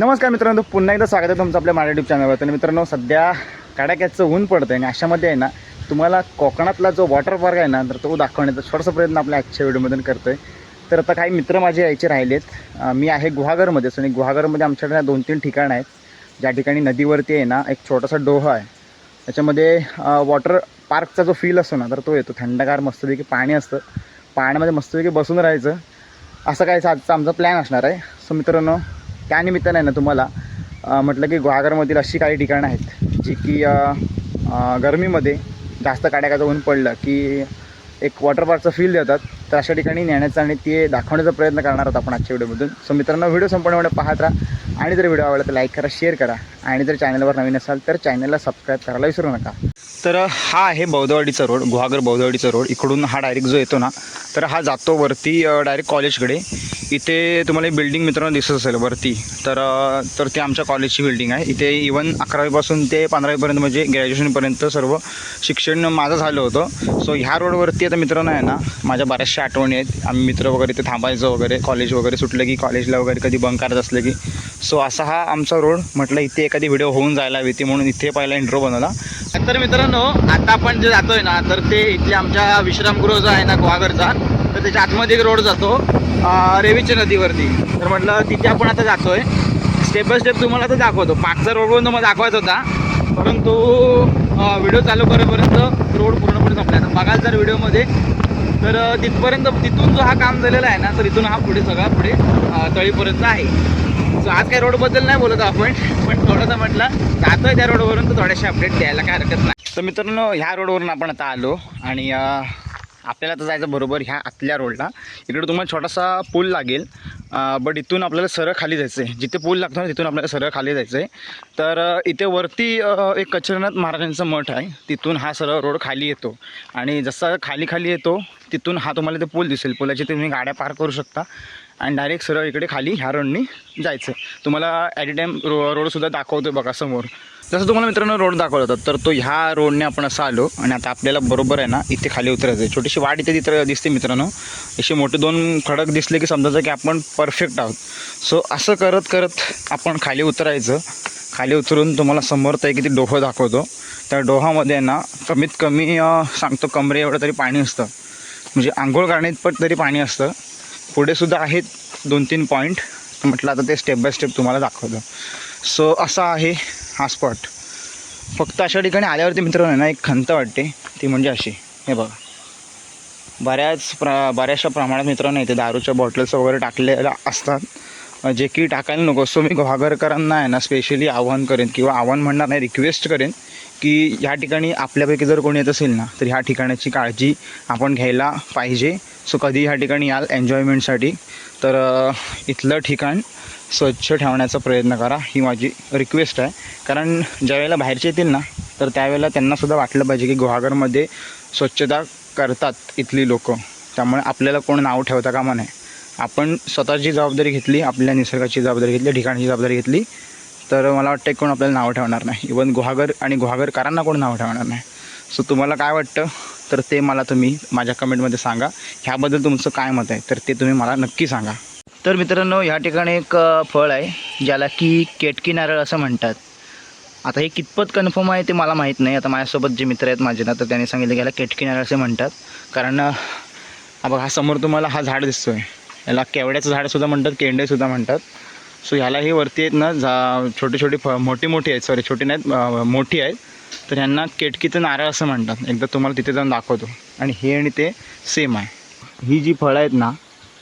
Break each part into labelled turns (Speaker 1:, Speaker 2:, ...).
Speaker 1: नमस्कार मित्रांनो पुन्हा एकदा स्वागत आहे तुमचं आपल्या मराठी यूट्यूब चॅनलवर तर मित्रांनो सध्या कडाक्याचं ऊन पडतं आणि अशामध्ये आहे ना तुम्हाला कोकणातला जो वॉटर पार्क आहे ना तर तो दाखवण्याचा छोटासा प्रयत्न आपल्या आजच्या व्हिडिओमधून करतो आहे तर आता काही मित्र माझे यायचे राहिलेत. मी आहे गुहागरमध्येच आणि गुहागरमध्ये आमच्याकडे दोन तीन ठिकाणं आहेत. ज्या ठिकाणी नदीवरती आहे ना एक छोटासा डोहा आहे. त्याच्यामध्ये वॉटर पार्कचा जो फील असतो ना तर तो येतो. थंडगार मस्तपैकी पाणी असतं. पाण्यामध्ये मस्तपैकी बसून राहायचं. असं काय आजचा आमचा प्लॅन असणार आहे. सो मित्रांनो त्यानिमित्ताने आहे ना तुम्हाला म्हटलं की गुहागरमधील अशी काही ठिकाणं आहेत जी की गरमीमध्ये जास्त काड्याकाचं ऊन पडलं की एक वॉटर पार्कचं फील देतात तर अशा ठिकाणी नेण्याचा आणि ते दाखवण्याचा प्रयत्न करणार आहोत आपण आजच्या व्हिडिओमधून. सो मित्रांनो व्हिडिओ संपूर्णपणे पाहत राहा. आणि जर व्हिडिओ आवडला तर लाईक करा शेअर करा. आणि जर चॅनलवर नवीन असाल तर चॅनलला सबस्क्राईब करायला विसरू नका. तर हा आहे बौद्धवाडीचा रोड गुहागर बौद्धवाडीचा रोड. इकडून हा डायरेक्ट जो येतो ना तर हा जातो वरती डायरेक्ट कॉलेजकडे इथे तुम्हाला बिल्डिंग मित्रांनो दिसत असेल वरती. तर तर ते आमच्या कॉलेजची बिल्डिंग आहे. इथे इवन अकरावीपासून ते पंधरावीपर्यंत म्हणजे ग्रॅज्युएशनपर्यंत सर्व शिक्षण माझं झालं होतं. सो ह्या रोडवरती आता मित्रांनो आहे ना माझ्या बऱ्याचशा आठवणी आहेत. आम्ही मित्र वगैरे इथे थांबायचं वगैरे कॉलेज वगैरे सुटलं की कॉलेजला वगैरे कधी बंक करत असलं की. सो असा हा आमचा रोड. म्हटलं इथे एखादी व्हिडिओ होऊन जायला हवी ती म्हणून इथे पहिला इंट्रो बनवला. तर मित्रांनो आता आपण जे जातोय ना तर ते इथले आमच्या विश्रामगृह जो आहे ना गुहागरचा तर त्याच्या आतमध्ये एक रोड जातो रेवीच्या नदीवरती. तर म्हटलं तिथे आपण आता जातोय. स्टेप बाय स्टेप तुम्हाला आता दाखवतो. पाचचा रोडवरून तुम्हाला दाखवायचा होता. परंतु व्हिडिओ चालू करेपर्यंत रोड पूर्णपणे संपला. तर बघाल जर व्हिडिओमध्ये तर तिथपर्यंत तिथून जो हा काम झालेला आहे ना तर इथून हा पुढे सगळा पुढे तळीपर्यंत आहे. सो आज काही रोडबद्दल नाही बोलत आपण पण थोडंसं म्हटलं जातोय त्या रोडवरून तर थोडेसे अपडेट द्यायला काय हरकत नाही. तर मित्रांनो ह्या रोडवरून आपण आता आलो आणि आपल्याला आता जायचं बरोबर ह्या आतल्या रोडला इकडे तुम्हाला छोटासा पूल लागेल बट इथून आपल्याला सरळ खाली जायचं आहे जिथे पूल लागतो ना तिथून आपल्याला सरळ खाली जायचं आहे तर इथे वरती एक कचरनाथ महाराजांचं मठ आहे. तिथून हा सरळ रोड खाली येतो. आणि जसा खाली खाली येतो तिथून हा तुम्हाला ते पूल दिसेल. पुलाची तुम्ही गाड्या पार करू शकता. आणि डायरेक्ट सरळ इकडे खाली ह्या रोडनी जायचं तुम्हाला ॲट ए टाईम रो रोडसुद्धा दाखवतो बघा समोर. जसं तुम्हाला मित्रांनो रोड दाखवला होता तर तो ह्या रोडने आपण असं आलो आणि आता आपल्याला बरोबर आहे ना इथे खाली उतरायचं आहे. छोटीशी वाट इथे तिथे दिसते मित्रांनो. असे मोठे दोन खडक दिसले की समजायचं की आपण परफेक्ट आहोत. सो असं करत करत आपण खाली उतरायचं. खाली उतरून तुम्हाला समोर तर किती डोहं दाखवतो. त्या डोहामध्ये आहे ना कमीत कमी सांगतो कमरे एवढं तरी पाणी असतं. म्हणजे आंघोळ करण्यात पण तरी पाणी असतं. पुढे सुद्धा आहेत दोन तीन पॉईंट म्हटलं आता ते स्टेप बाय स्टेप तुम्हाला दाखवतो. सो असा आहे हा स्पॉट फक्त अशा ठिकाणी आल्यावरती मित्रांनो ना एक खंत वाटते. ती म्हणजे अशी. हे बघा. बऱ्याच प्र बऱ्याचशा प्रमाणात मित्रांनो इथे दारूच्या बॉटल्स वगैरे टाकलेल्या असतात. जे की टाकायला नको. सो मी घागरकरांना आहे ना स्पेशली आव्हान करेन किंवा आव्हान म्हणणार नाही रिक्वेस्ट करेन की ह्या ठिकाणी आपल्यापैकी जर कोणी येत असेल ना तर ह्या ठिकाणाची काळजी आपण घ्यायला पाहिजे. सो कधी ह्या ठिकाणी याल एन्जॉयमेंटसाठी तर इथलं ठिकाण स्वच्छ ठेवण्याचा प्रयत्न करा ही माझी रिक्वेस्ट आहे. कारण ज्यावेळेला बाहेरचे येतील ना तर त्यावेळेला त्यांनासुद्धा वाटलं पाहिजे की गुहागरमध्ये स्वच्छता करतात इथली लोकं. त्यामुळे आपल्याला कोण नाव ठेवता कामा नये. आपण स्वतःची जबाबदारी घेतली आपल्या निसर्गाची जबाबदारी घेतली ठिकाणाची जबाबदारी घेतली तर मला वाटतं कोण आपल्याला नावं ठेवणार नाही. इवन गुहागर आणि गुहागरकारांना कोण नावं ठेवणार नाही. सो तुम्हाला काय वाटतं? तर ते मला तुम्ही माझ्या कमेंटमध्ये सांगा. ह्याबद्दल तुमचं काय मत आहे? तर ते तुम्ही मला नक्की सांगा. तर मित्रांनो ह्या ठिकाणी एक फळ आहे ज्याला की केटकी नारळ असं म्हणतात. आता हे कितपत कन्फर्म आहे ते मला माहीत नाही. आता माझ्यासोबत जे मित्र आहेत माझे ना तर त्यांनी सांगितलं की याला केटकी नारळ असे म्हणतात. कारण बघा हा समोर तुम्हाला हा झाड दिसतो आहे याला केवड्याचं झाडसुद्धा म्हणतात केंडेसुद्धा म्हणतात. सो ह्याला हे वरती आहेत ना झा छोटे छोटे फ मोठी मोठी आहेत. सॉरी छोटी नाहीत मोठी आहेत. तर ह्यांना केटकीचं नारळ असं म्हणतात. एकदा तुम्हाला तिथे जाऊन दाखवतो. आणि हे आणि ते सेम आहे. ही जी फळं आहेत ना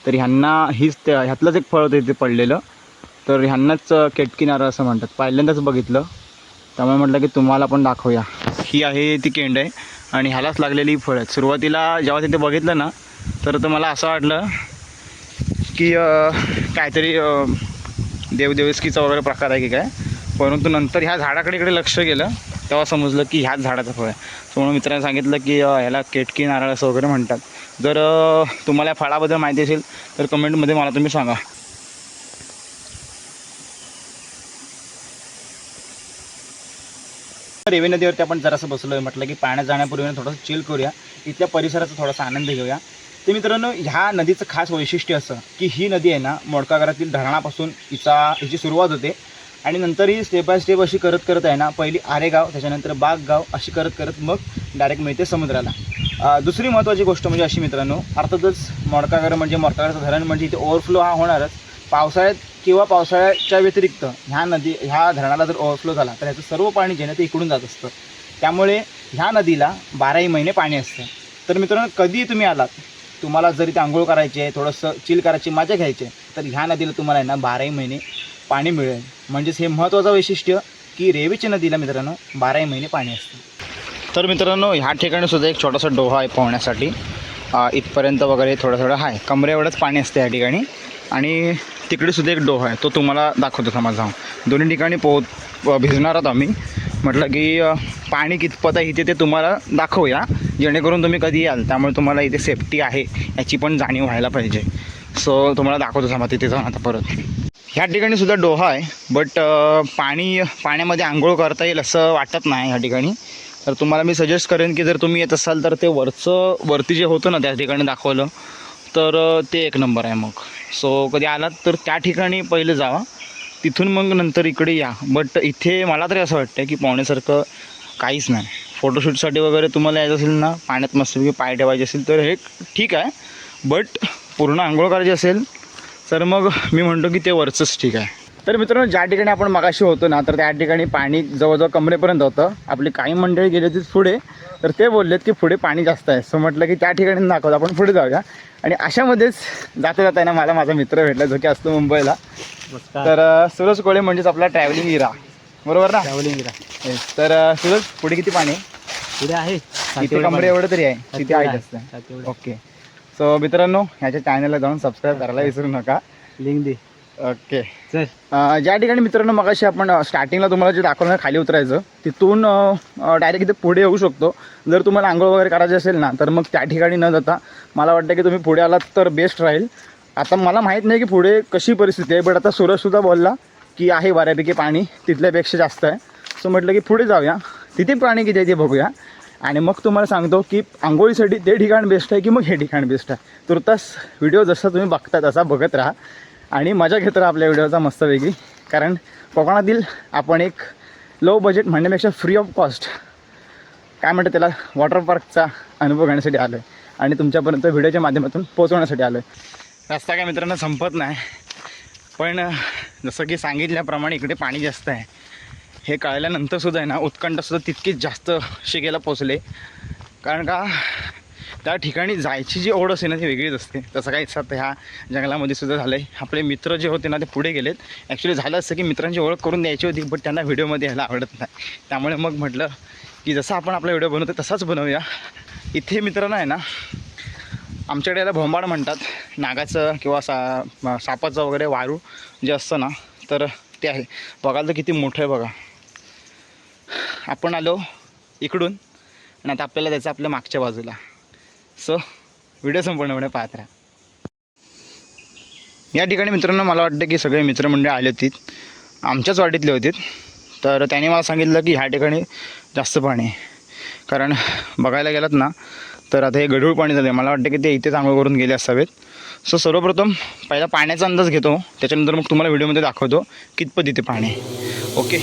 Speaker 1: तर ह्यांना हीच त्या ह्यातलंच एक फळ होतं इथे पडलेलं. तर ह्यांनाच केटकी नारळ असं म्हणतात. पहिल्यांदाच बघितलं. त्यामुळे म्हटलं की तुम्हाला पण दाखवूया. ही आहे ती केंड आहे आणि ह्यालाच लागलेली फळ फळं आहेत. सुरुवातीला जेव्हा तिथे बघितलं ना तर तर मला असं वाटलं की काहीतरी देवदेवस्कीचा वगैरे प्रकार आहे की काय? परंतु नंतर ह्या झाडाकडे इकडे लक्ष गेलं तेव्हा समजलं की ह्याच झाडाचं फळ आहे. सो म्हणून मित्रांनी सांगितलं की ह्याला केटकी नारळ असं वगैरे म्हणतात. जर तुम्हाला या फळाबद्दल माहिती असेल तर कमेंटमध्ये मला तुम्ही सांगा. रेवे नदीवरती आपण जरासं बसलो आहे म्हटलं की पाण्यात जाण्यापूर्वी थोडंसं चिल करूया. इथल्या परिसराचा थोडासा आनंद घेऊया. तर मित्रांनो ह्या नदीचं खास वैशिष्ट्य असं की ही नदी आहे ना मोडकागरातील धरणापासून हिचा हिची सुरुवात होते. आणि नंतर ही स्टेप बाय स्टेप अशी करत करत आहे ना पहिली आरेगाव त्याच्यानंतर बागगाव अशी करत करत मग डायरेक्ट मिळते समुद्राला. दुसरी महत्त्वाची गोष्ट म्हणजे अशी मित्रांनो अर्थातच मोडकागर म्हणजे मोडकागरचं धरण म्हणजे इथे ओव्हरफ्लो हा होणारच. पावसाळ्यात किंवा पावसाळ्याच्या व्यतिरिक्त ह्या नदी ह्या धरणाला जर ओव्हरफ्लो झाला तर ह्याचं सर्व पाणी जे ना ते इकडून जात असतं. त्यामुळे ह्या नदीला बाराही महिने पाणी असतं. तर मित्रांनो कधी तुम्ही आलात तुम्हाला जरी ते आंघोळ करायची आहे थोडंसं चिल करायची मजा घ्यायची आहे तर ह्या नदीला तुम्हाला आहे ना बाराही महिने पाणी मिळेल. म्हणजेच हे महत्त्वाचं वैशिष्ट्य की रेवीच्या नदीला मित्रांनो बाराही महिने पाणी असतं. तर मित्रांनो ह्या ठिकाणी सुद्धा एक छोटासा डोहा आहे पोहण्यासाठी. इथपर्यंत वगैरे थोडं थोडं आहे. कमरे एवढंच पाणी असते या ठिकाणी. आणि तिकडे सुद्धा एक डोहा आहे. तो तुम्हाला दाखवतो समज जाऊन. दोन्ही ठिकाणी पोह भिजणार आहोत आम्ही. म्हटलं की पाणी कितपत आहे इथे ते तुम्हाला दाखवूया. जेणेकरून तुम्ही कधी याल. त्यामुळे तुम्हाला इथे सेफ्टी आहे याची पण जाणीव व्हायला पाहिजे. सो तुम्हाला दाखवतो समजा तिथे जाऊन आता परत. ह्या ठिकाणी सुद्धा डोहा आहे. बट पाणी पाण्यामध्ये आंघोळ करता येईल असं वाटत नाही ह्या ठिकाणी. तर तुम्हाला मी सजेस्ट करेन की जर तुम्ही येत असाल तर ते वरचं वरती जे होतं ना त्या ठिकाणी दाखवलं तर ते एक नंबर आहे मग. सो कधी आलात तर त्या ठिकाणी पहिले जावा. तिथून मग नंतर इकडे या. बट इथे मला तरी असं वाटतं की पोहण्यासारखं काहीच नाही. फोटोशूटसाठी वगैरे तुम्हाला यायचं असेल ना पाण्यात मस्तपैकी पाय ठेवायचे असेल तर हे ठीक आहे. बट पूर्ण आंघोळ करायची असेल तर मग मी म्हणतो की ते वरचंच ठीक आहे. तर मित्रांनो ज्या ठिकाणी आपण मगाशी होतो ना तर त्या ठिकाणी पाणी जवळजवळ कमरेपर्यंत होतं. आपली काही मंडळी गेली होती पुढे तर ते बोललेत की पुढे पाणी जास्त आहे. सो म्हटलं की त्या ठिकाणी दाखवतो आपण पुढे जाऊया. आणि अशामध्येच जाता जाता ना मला माझा मित्र भेटला जो की असतो मुंबईला. तर सूरज कोळे म्हणजेच आपला ट्रॅव्हलिंग इरा. बरोबर ना?
Speaker 2: Travelling
Speaker 1: Yes. तर सूरज पुढे किती पाणी आहे?
Speaker 2: पुढे आहे.
Speaker 1: इथे कमरे एवढं तरी आहे. तिथे आहे जास्त. ओके सो मित्रांनो ह्याच्या चॅनलला जाऊन सबस्क्राईब करायला विसरू नका.
Speaker 2: लिंक दे.
Speaker 1: ओके. ज्या ठिकाणी मित्रांनो मगाशी आपण स्टार्टिंगला तुम्हाला जे दाखवलं खाली उतरायचं तिथून डायरेक्ट इथे पुढे येऊ शकतो. जर तुम्हाला आंघोळ वगैरे करायची असेल ना तर मग त्या ठिकाणी न जाता मला वाटतं की तुम्ही पुढे आलात तर बेस्ट राहील. आता मला माहीत नाही की पुढे कशी परिस्थिती आहे बट आता सूरजसुद्धा बोलला की आहे बऱ्यापैकी पाणी तिथल्यापेक्षा जास्त आहे. सो म्हटलं की पुढे जाऊया. तिथे पाणी किती आहे ते बघूया. आणि मग तुम्हाला सांगतो की आंघोळीसाठी ते ठिकाण बेस्ट आहे की मग हे ठिकाण बेस्ट आहे. तुर्तास व्हिडिओ जसा तुम्ही बघता तसा बघत राहा. आणि मजा घेत राहा आपल्या व्हिडिओचा मस्तपैकी. कारण कोकणातील आपण एक लो बजेट म्हणण्यापेक्षा फ्री ऑफ कॉस्ट काय म्हणतात त्याला? वॉटर पार्कचा अनुभव घेण्यासाठी आलो आहे आणि तुमच्यापर्यंत व्हिडिओच्या माध्यमातून पोहोचवण्यासाठी आलो आहे रस्ता काय मित्रांनो संपत नाही. पण जसं की सांगितल्याप्रमाणे इकडे पाणी जास्त आहे. हे कळल्यानंतरसुद्धा आहे ना उत्कंठसुद्धा तितकीच जास्त शिकेला पोचले कारण का? त्या ठिकाणी जायची जी ओढ असते ना ती वेगळीच असते. तसं काहीच आता ह्या जंगलामध्ये सुद्धा झालं आहे आपले मित्र जे होते ना ते पुढे गेलेत. ॲक्च्युली झालं असतं की मित्रांची ओळख करून द्यायची होती बट त्यांना व्हिडिओमध्ये यायला आवडत नाही. त्यामुळे मग म्हटलं की जसं आपण आपला व्हिडिओ बनवतो तसाच बनवूया. इथे मित्रांना आहे ना आमच्याकडे याला भोंबाड म्हणतात. नागाचं किंवा सा सापाचं वगैरे वारू जे असतं ना तर ते आहे. बघाल तर किती मोठं आहे बघा. आपण आलो इकडून आणि आता आपल्याला त्याचं आपल्या मागच्या बाजूला. सो व्हिडिओ संपूर्णपणे पाहत राहा. या ठिकाणी मित्रांनो मला वाटतं की सगळे मित्रमंडळ आले होते आमच्याच वाटीतले होते तर त्याने मला सांगितलं की ह्या ठिकाणी जास्त पाणी आहे. कारण बघायला गेलात ना तर आता हे गढूळ पाणी झालं आहे मला वाटतं की ते इथेच आंघोळ करून गेले असावेत. सो सर्वप्रथम पहिला पाण्याचा अंदाज घेतो. त्याच्यानंतर मग तुम्हाला व्हिडिओमध्ये दाखवतो कितपत इथे पाणी आहे. ओके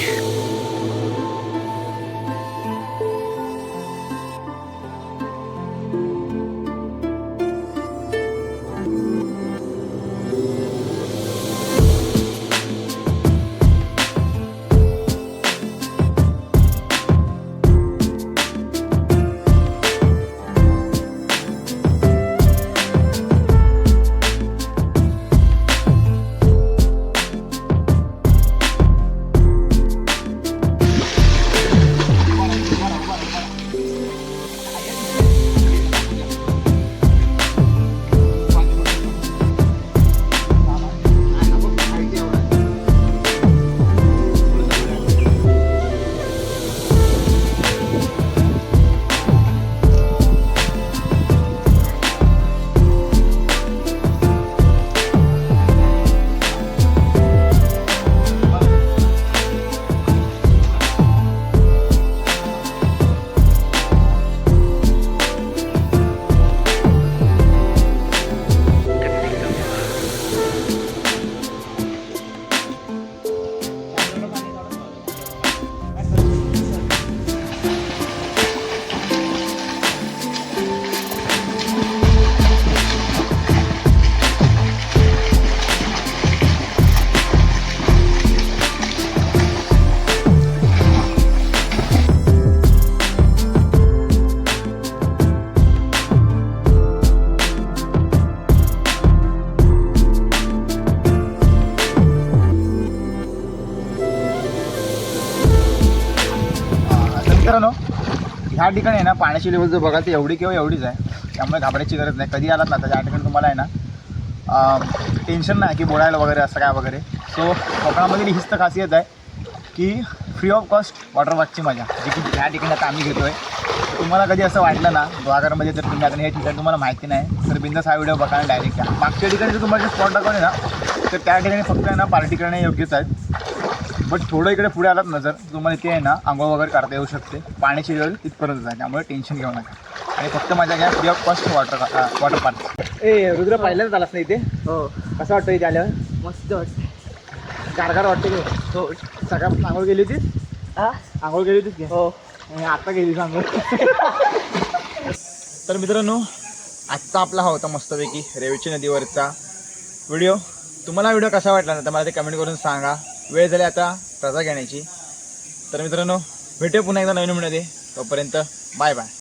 Speaker 1: मित्रांनो ह्या ठिकाणी आहे ना पाण्याची लेवल जर बघाल तर एवढी किंवा एवढीच आहे. त्यामुळे घाबरायची गरज नाही. कधी आलात ना तर या ठिकाणी तुम्हाला आहे ना टेन्शन नाही की बोलायला वगैरे असं काय वगैरे. सो कोकणामधील हीच तर खासियत आहे की फ्री ऑफ कॉस्ट वॉटर पार्कची मजा जी की ह्या ठिकाणी आता आम्ही घेतो आहे तुम्हाला कधी असं वाटलं ना द्वागरमध्ये जर तुम्ही आता हे ठिकाण तुम्हाला माहिती नाही तर बिंदास हा व्हिडिओ बघा डायरेक्ट या. मागच्या ठिकाणी जर तुम्हाला स्पॉट दाखवले ना तर त्या ठिकाणी फक्त आहे ना पार्टी करणे योग्यच आहेत. बट थोडं इकडे पुढे आलात ना जर तुम्हाला इथे आहे ना आंघोळ वगैरे करता येऊ शकते. पाण्याची लेवल तिथपर्यंत आहे त्यामुळे टेन्शन घेऊ नका. आणि फक्त मजा घ्या free of cost water water park ए रुद्र पहिल्यांदाच आलास ना इथे?
Speaker 2: हो.
Speaker 1: कसं वाटतं इथे आल्यावर?
Speaker 2: मस्त वाटते
Speaker 1: गारगार वाटते की?
Speaker 2: हो.
Speaker 1: सकाळ आंघोळ गेली होतीस?
Speaker 2: हा
Speaker 1: आंघोळ गेली होतीस की?
Speaker 2: हो.
Speaker 1: आता गेली आंघोळ. तर मित्रांनो आजचा आपला हा होता मस्तपैकी रेवची नदीवरचा व्हिडिओ तुम्हाला व्हिडिओ कसा वाटला? ना तर मला ते कमेंट करून सांगा. वेळ झाली आता रजा घेण्याची. तर मित्रांनो भेटू पुन्हा एकदा नवीन मिळते तोपर्यंत बाय बाय